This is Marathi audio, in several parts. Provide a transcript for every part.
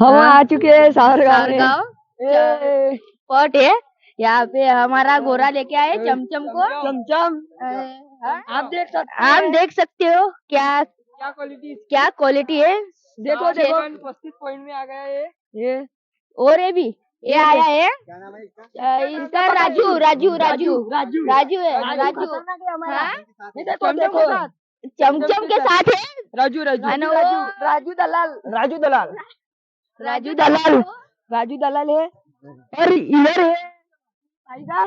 हम हाँ। आ चुके हैं सावरगांव सावरगांव है। यहाँ पे हमारा गोरा लेके आए चमचम को। चमचम। हाँ? आप देख सकते आप देख सकते हो क्या क्या क्वालिटी क्या क्वालिटी है। देखो देखो। पच्चीस पॉइंट में आ गया ये। ये। और ये भी। ये आया है। इसका? राजू राजू राजू राजू। राजू। है राजू। है। हाँ? देखो चमचम देखो। के साथ। चमचम के साथ। है। राजू राजू। राजू राजू दलाल। राजू दलाल। राजू दलाल। राजू दलाल है। और इधर है। भाई का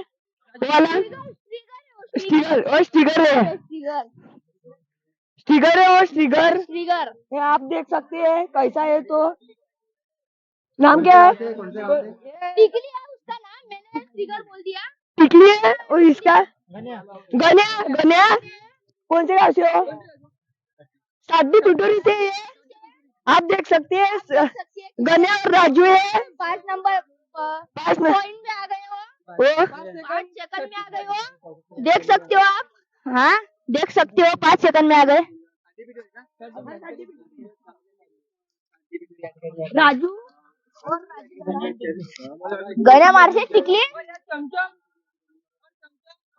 वाला। स्टिगर और स्टिगर है। स्टिगर स्टिगर है और स्टिगर स्टिगर ये आप देख सकते हैं कैसा है तो। नाम क्या है? टिकली है उसका नाम मैंने स्टिगर बोल दिया। टिकली है और इसका? गन्या। गन्या कौन से गाँव से हो? सादी टुटोरी से है। आप देख सकते हैं स- गन्या और राजू है पाँच नंबर पाँच पॉइंट में आ गए हो पाँच सेकंड में आ गए हो देख सकते हो आप हाँ देख सकते हो पाँच सेकंड में आ गए राजू गण्या मारसे टिकली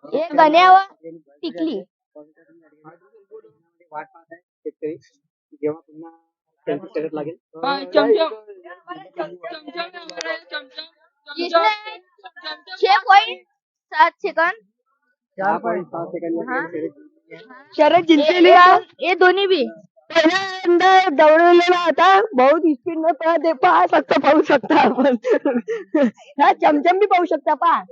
ये गण्या व टिकली छह पॉइंट सात सेकंड चार पॉईंट सहा सेकंद हाँ. शरद जिंकली ये- लिया ये दोन्ही बी. पहिल्यांदा दौडलेला होता. बहुत स्पीड में पहा ते पहा शकता पाहू शकता आपण. हा चमचम भी पाहू शकता पहा.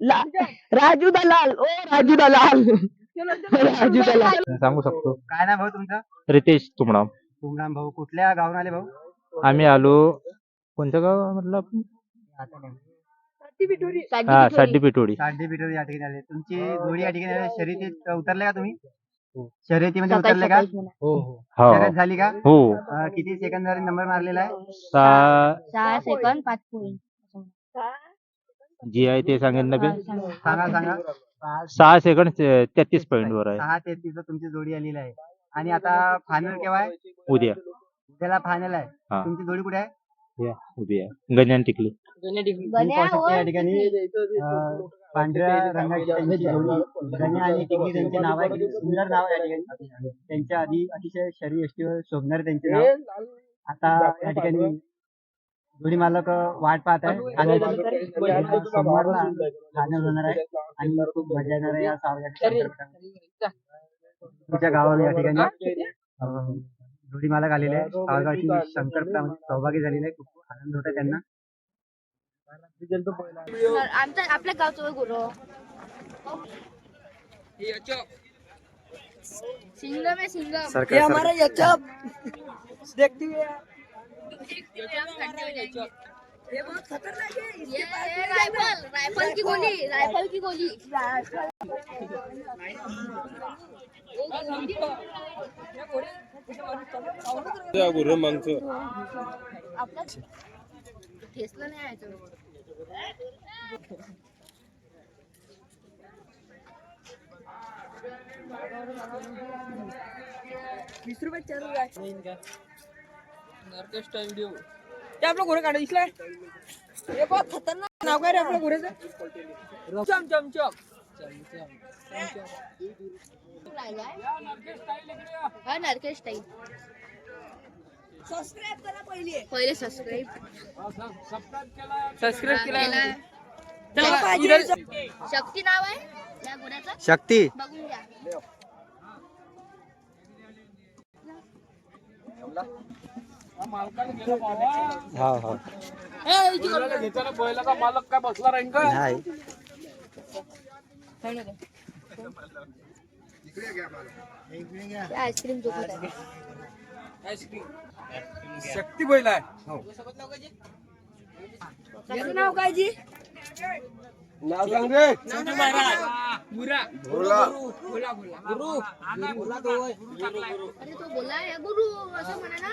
ला- राजू दलाल. ओ राजू दलाल. राजू दलाल. सांगू शकतो. काय ना भाऊ तुमचं? रितेश तुमडाम तुमराम भाऊ कुठल्या गावून आले भाऊ? आम्ही आलो कोणतं गाव म्हटलं आपण? हा साडी पिटोडी साडी बिटोरी या ठिकाणी आले. तुमची जोडी या ठिकाणी आली. शर्यतीत उतरले का तुम्ही? शर्यतीमध्ये सकाळी उतरले का? सकाळीच म्हणा. हो शर्यत झाली का? हो. अं, किती सेकंदावर नंबर मारलेला आहे? सहा सहा सेकंड पाच जी आहे ते सांगेन ना बे सांगा सांगा. सहा सेकंड तेहतीस पॉईंट वर आहे. सहा तेहतीस तुमची जोडी आलेली आहे. आणि आता फायनल केव्हा आहे? उद्या. उद्याला फायनल आहे. हा. तुमची जोडी कुठे आहे? या उद्या. गण्यान टिकली. तुम्ही पाहू शकता या ठिकाणी अं, पांढऱ्या रंगाची त्यांची जोडी गण्या आणि टिकली त्यांचे नाव आहे. किती सुंदर नाव आहे या ठिकाणी. त्यांच्या आधी अतिशय शरीर यष्टीवर शोभणार त्यांचे नाव. आता या ठिकाणी जोडी मालक वाट पाहत आहे. आणि सोमवारला फायनल होणार आहे. आणि खूप मजा येणार आहे या सावल्या तुमच्या गावाला या ठिकाणी. अं, आलेले आहे सहभागी झालेले आहे. खूप खूप आनंद होत त्यांना. आमच्या आपल्या गावचं गुरु सिंगम आहे सिंगम. ये हमारा यचप. देखती है। ये बहुत खतरनाक है ये ये राइफल राइफल की गोली राइफल की गोली. आपला ठेसलं नाही आहे तो. वीस रुपये चालू आहे. ते आपलं घोडं काढा दिसलाय? हे बहुत खतरनाक नाव काय रे आपल्या घोड्याचं? चम? हा नरकेश टाईप सबस्क्राईब करा पहिले. पहिले सबस्क्राईब सबस्क्राईब केला. शक्ती नाव आहे शक्ती. बघून घ्या. हा हा नाही आईस्क्रीम चोकत आहे शक्ती बैल आहे नाव काय जी? नाव सांग रे. बुरा भोला भोला गुरु अरे तो बोला गुरु असं म्हणा ना.